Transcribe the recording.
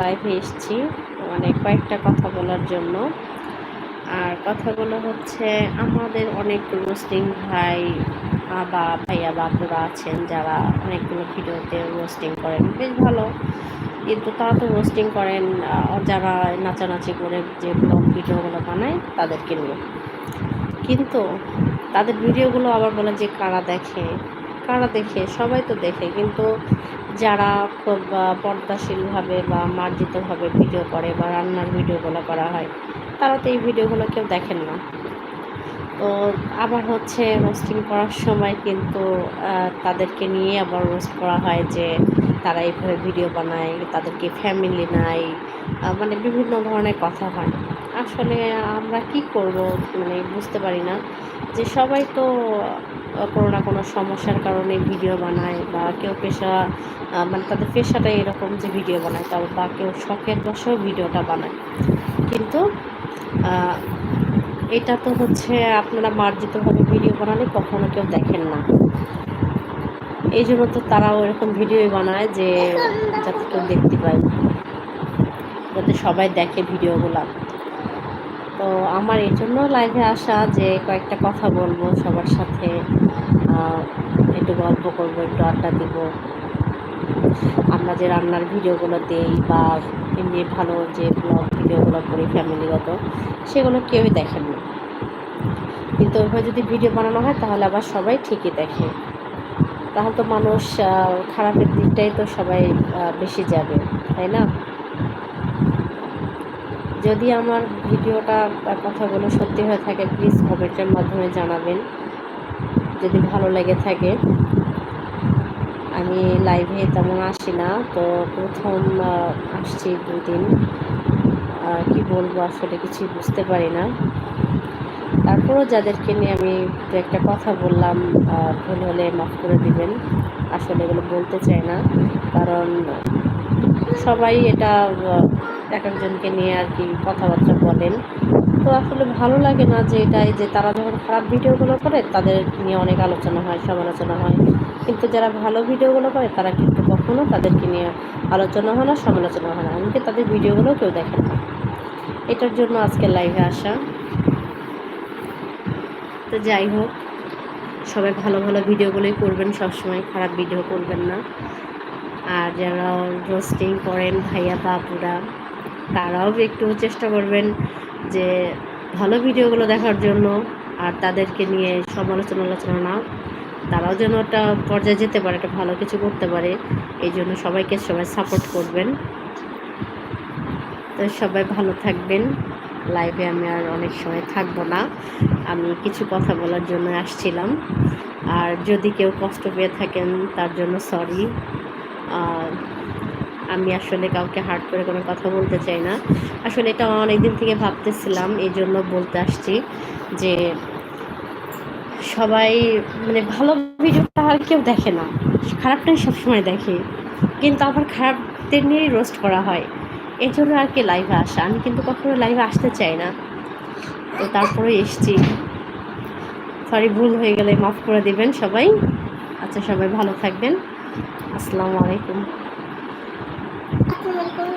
লাইভে এসেছি মানে কয়েকটা কথা বলার জন্য। আর কথাগুলো হচ্ছে, আমাদের অনেক রোস্টিং ভাই বা ভাইয়া বাপুরা আছেন যারা অনেকগুলো ভিডিওতে রোস্টিং করেন। বেশ ভালো। কিন্তু তারা তো রোস্টিং করেন যারা নাচানাচি করে যে ব্লগ ভিডিওগুলো বানায়, তাদেরকে নিয়ে। কিন্তু তাদের ভিডিওগুলো আবার বলে যে, কারা দেখে? কারা দেখে? সবাই তো দেখে। কিন্তু যারা খুব পর্দাশীলভাবে বা মার্জিতভাবে ভিডিও করে বা রান্নার ভিডিওগুলো করা হয়, তারা তো এই ভিডিওগুলো কেউ দেখেন না। তো আবার হচ্ছে রোস্টিং করার সময় কিন্তু তাদেরকে নিয়ে আবার রোস্ট করা হয় যে তারা এইভাবে ভিডিও বানায় তাদেরকে ফ্যামিলি নাই মানে বিভিন্ন ধরনের কথা হয়। আসলে আমরা কি করব মানে বুঝতে পারি না। যে সবাই তো কোনো না কোনো সমস্যার কারণে ভিডিও বানায় বা কেউ পেশা মানে তাদের পেশাটা এরকম যে ভিডিও বানায়, তাও বা কেউ শখের বসেও ভিডিওটা বানায়। কিন্তু এটা তো হচ্ছে আপনারা মার্জিতভাবে ভিডিও বানালে কখনো কেউ দেখেন না। এই জন্য তো তারাও এরকম ভিডিওই বানায় যে, যাতে কেউ দেখতে পায়। যাতে সবাই দেখে ভিডিওগুলো তো আমার এই জন্য লাইভে আসা যে কয়েকটা কথা বলব সবার সাথে একটু গল্প করব, একটু আড্ডা দিব। আমরা যে রান্নার ভিডিওগুলো দেই বা এমনি ভালো যে ব্লগ ভিডিওগুলো করি ফ্যামিলিগত সেগুলো কেউই দেখেন না। কিন্তু ওইভাবে যদি ভিডিও বানানো হয়, তাহলে আবার সবাই ঠিকই দেখে। তাহলে তো মানুষ খারাপের দিকটাই তো সবাই বেশি যাবে, তাই না? যদি আমার ভিডিওটা বা কথাগুলো সত্যি হয়ে থাকে প্লিজ কমেন্টের মাধ্যমে জানাবেন। যদি ভালো লেগে থাকে। আমি লাইভে তেমন আসি না, তো প্রথম আসছি দুদিন। কি বলব আসলে কিছু বুঝতে পারি না। তারপরও যাদেরকে নিয়ে আমি দু একটা কথা বললাম ভুল হলে মাফ করে দিবেন। আসলে এগুলো বলতে চাই না, কারণ সবাই এটা এক একজনকে নিয়ে আর কি কথাবার্তা বলেন। তো আসলে ভালো লাগে না যে এটাই যে তারা যখন খারাপ ভিডিওগুলো করে, তাদের নিয়ে অনেক আলোচনা হয়, সমালোচনা হয়। কিন্তু যারা ভালো ভিডিওগুলো করে, তারা কিন্তু কখনো তাদেরকে নিয়ে আলোচনা হয় না, সমালোচনা হয় না। এমনকি তাদের ভিডিওগুলো কেউ দেখে না। এটার জন্য আজকে লাইভে আসা। তো যাই হোক, সবাই ভালো ভালো ভিডিওগুলোই করবেন। সবসময় খারাপ ভিডিও করবেন না। আর যারা রোস্টিং করেন, ভাইয়া বাপুরা তারাও একটু চেষ্টা করবেন যে ভালো ভিডিওগুলো দেখার জন্য আর তাদেরকে নিয়ে সমালোচনা আলোচনা না, তারাও যেন একটা পর্যায়ে যেতে পারে, একটা ভালো কিছু করতে পারে, এই জন্য সবাইকে সবাই সাপোর্ট করবেন। তো সবাই ভালো থাকবেন। লাইভে আমি আর অনেক সময় থাকব না। আমি কিছু কথা বলার জন্য আসছিলাম। আর যদি কেউ কষ্ট পেয়ে থাকেন, তার জন্য সরি আমি আসলে কাউকে হার্ট করে কোনো কথা বলতে চাই না। আসলে এটা অনেক দিন থেকে ভাবতেছিলাম এই জন্য বলতে আসছি যে সবাই মানে ভালো ভিডিওটা আর কেউ দেখে না। খারাপটাই সবসময় দেখে। কিন্তু আবার খারাপদের নিয়েই রোস্ট করা হয়। এই জন্য আর কি লাইভে আসা। আমি কিন্তু কখনো লাইভে আসতে চাই না। তো তারপরে এসছি। সরি ভুল হয়ে গেলে মাফ করে দেবেন সবাই। আচ্ছা সবাই ভালো থাকবেন। আসসালামু আলাইকুম। আচ্ছা মনে করুন